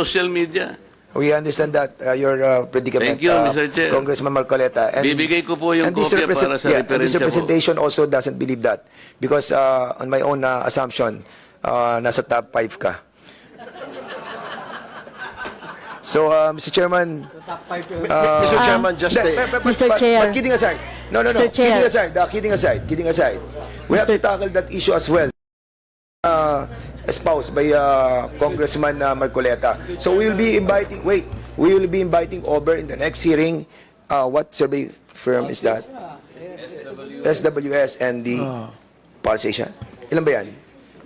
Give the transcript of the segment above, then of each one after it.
social media. We understand that uh, your uh, predicament, Thank you, uh, Mr. Chair. Congressman Marcoleta. Bibigay ko po yung and this kopya represent- para sa yeah, and this referensya po. representation also doesn't believe that. Because uh, on my own uh, assumption, uh, nasa top 5 ka. So, uh, Mr. Chairman, uh, Mr. Chairman, just but- Mr. but- Chair. But kidding aside. No, no, no. Mr. Chair. Kidding aside. Uh, kidding aside. Kidding aside. We have to Mr. tackle that issue as well. Espoused by uh, Congressman uh, Marcoleta. So we will be inviting, wait, we will be inviting over in the next hearing, uh, what survey firm is that? SWS and the Pulse Asia. Ilan ba yan?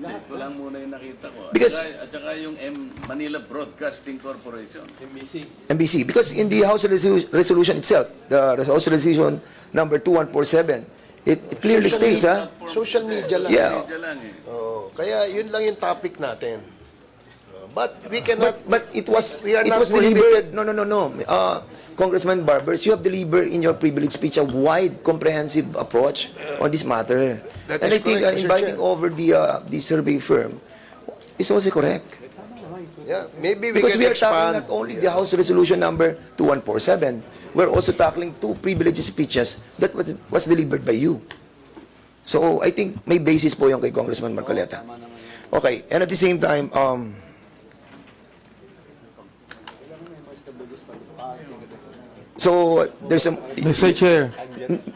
Ito lang muna yung nakita ko. Because- at, saka, at saka yung M- Manila Broadcasting Corporation. MBC. Because in the House resolu- resolution itself, the House resolution number 2147, it, it clearly states, ha? social media lang. Yeah. Medyo lang eh. Oh, kaya yun lang yung topic natin. Oh, But we cannot, But, but it was we are it not was delivered. No, no, no, no. Uh, Congressman Barbers, you have delivered in your privilege speech a wide, comprehensive approach on this matter. That and is I think uh, correct, Mr. inviting Chair. over the uh, the survey firm is also correct. Yeah, maybe we Because can we are tackling expand. not only the House Resolution number 2147, we're also tackling two privileged speeches that was, was delivered by you. So I think may basis po yung kay Congressman Marcoleta. Okay, and at the same time, um, so there's a, Mr. Chair,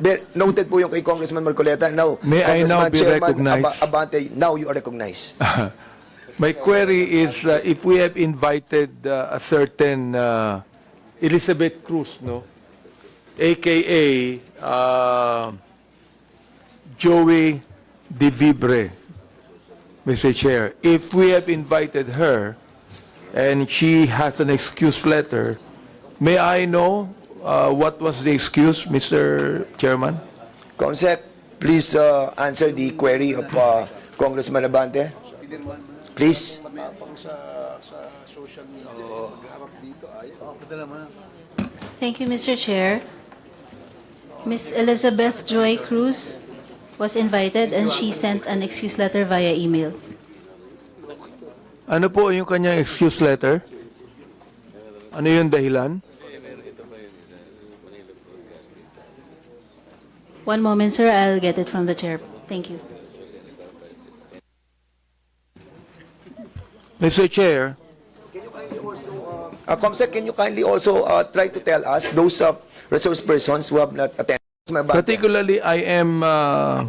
Be- noted po yung kay Congressman Marcoleta. Now, May I now Congressman be Chairman recognized? Aba- Abante, now you are recognized. my query is uh, if we have invited uh, a certain uh, Elizabeth Cruz, no, aka uh, Joey De Vibre, Mr. Chair, if we have invited her and she has an excuse letter, may I know uh, what was the excuse, Mr. Chairman? Consec, please uh, answer the query of uh, Congressman Abante. Please. Thank you, Mr. Chair. Miss Elizabeth Joy Cruz was invited and she sent an excuse letter via email. Ano po yung kanyang excuse letter? Ano yung dahilan? One moment, sir. I'll get it from the chair. Thank you. Mr. Chair, Uh, Comsec, can you kindly also uh, try to tell us those uh, resource persons who have not attended? Particularly I am uh,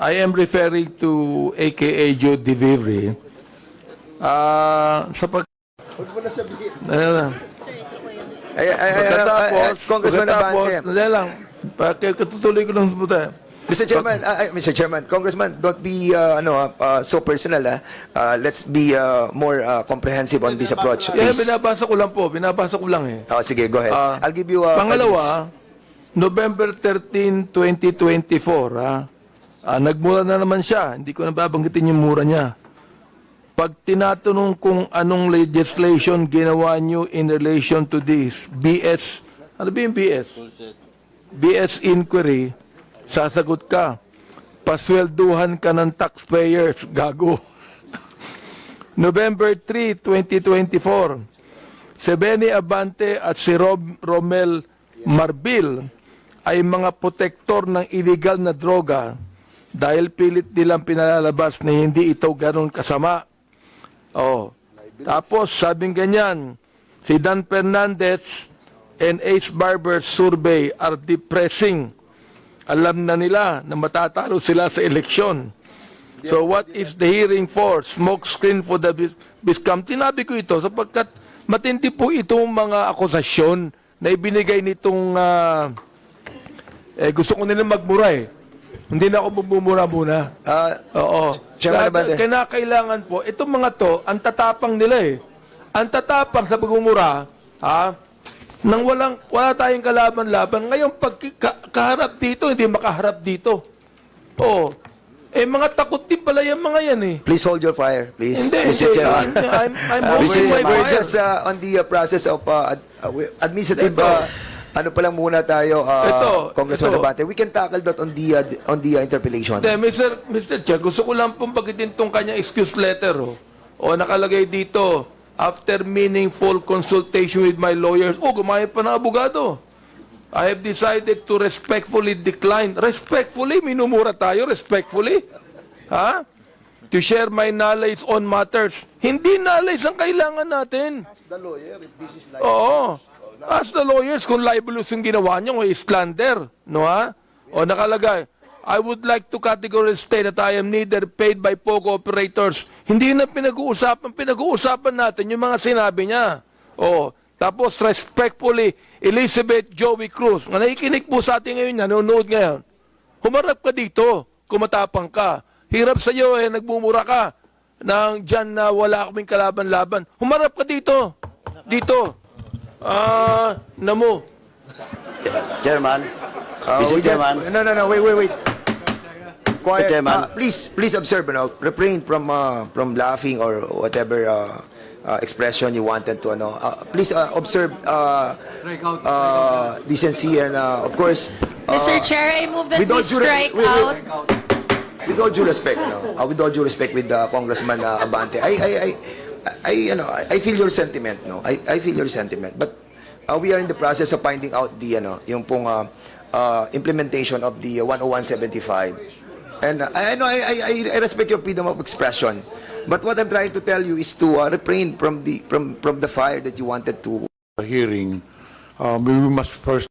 I am referring to AKA Joe De Vivre. Ah, sa pag Ano na? Ay, ay, ay, ay, ay, ay, Pagkatapos, Congressman Abante. Hindi lang. Katutuloy ko lang sa puta. Mr. Chairman, uh, uh, Mr. Chairman, Congressman, don't be uh, ano, uh, so personal. ah. Uh, let's be uh, more uh, comprehensive on this approach, Yeah, please. binabasa ko lang po. Binabasa ko lang eh. Oh, sige, go ahead. Ah, I'll give you uh, five minutes. Pangalawa, November 13, 2024, ha? Ah, nagmura na naman siya. Hindi ko na babanggitin yung mura niya. Pag tinatanong kung anong legislation ginawa niyo in relation to this, BS, ano ba yung BS? BS inquiry, sasagot ka. Paswelduhan ka ng taxpayers, gago. November 3, 2024, si Benny Abante at si Rob, Romel Marbil ay mga protektor ng illegal na droga dahil pilit nilang pinalalabas na hindi ito ganun kasama. Oh. Tapos sabing ganyan, si Dan Fernandez and Ace Barber's survey are depressing. Alam na nila na matatalo sila sa eleksyon. So what is the hearing for? Smoke screen for the bis- Biscam. Tinabi ko ito sapagkat matindi po itong mga akusasyon na ibinigay nitong ah, eh, gusto ko nilang magmura eh. Hindi na ako bumumura muna. Uh, Oo. Chairman Abante. Kaya- Kinakailangan po, itong mga to, ang tatapang nila eh. Ang tatapang sa pagmumura, ha? Nang walang, wala tayong kalaban-laban. Ngayon, pag ka- kaharap dito, hindi makaharap dito. Oo. Eh, mga takot din pala yung mga yan eh. please hold your fire, please. Hindi, Mr. hindi. Chairman. I'm, I'm Uh, holding Mr. my Chairman, we're fire. just uh, on the uh, process of uh, ad- uh, we- administrative Ito. uh, ano pa lang muna tayo, uh, Ito, Congressman ito. Abante. We can tackle that on the uh, on the uh, interpellation. Hindi, Mr. Mr. Chair, gusto ko lang pong bagitin tong kanyang excuse letter. Oh. O nakalagay dito, after meaningful consultation with my lawyers, oh, gumaya pa ng abogado. I have decided to respectfully decline. Respectfully? Minumura tayo, respectfully? Ha? To share my knowledge on matters. Hindi knowledge ang kailangan natin. The lawyer, if this is like... Oo. Ask the lawyers kung libelous yung ginawa niyo o slander. No ha? O nakalagay, I would like to categorically state that I am neither paid by POGO operators. Hindi na pinag-uusapan. Pinag-uusapan natin yung mga sinabi niya. O, tapos respectfully, Elizabeth Joey Cruz, na nakikinig po sa atin ngayon, nanonood ngayon. Humarap ka dito, kumatapang ka. Hirap sa iyo eh, nagmumura ka nang dyan na wala kaming kalaban-laban. Humarap ka dito. Dito. Ah, namo. Chairman, Uh, Mr. we don't-. No, no, no, wait, wait, wait. Quiet. Uh, please, please observe, no? refrain from uh, from laughing or whatever uh, uh, expression you wanted to, ano. Uh, please uh, observe uh, uh, decency and, uh, of course, uh, Mr. Chair, I move that with we all due re- strike wait, wait. out. with all due respect, no, uh, with all due respect with uh, Congressman uh, Abante, I, I, I, I, you know, I I feel your sentiment, no, I, I feel your sentiment, but uh, we are in the process of finding out the, ano, yung pong uh, uh, implementation of the uh, 10175, and uh, I know I, I, I- respect your freedom of expression, but what I'm trying to tell you is to uh, refrain from the from from the fire that you wanted to. Hearing, um, we must first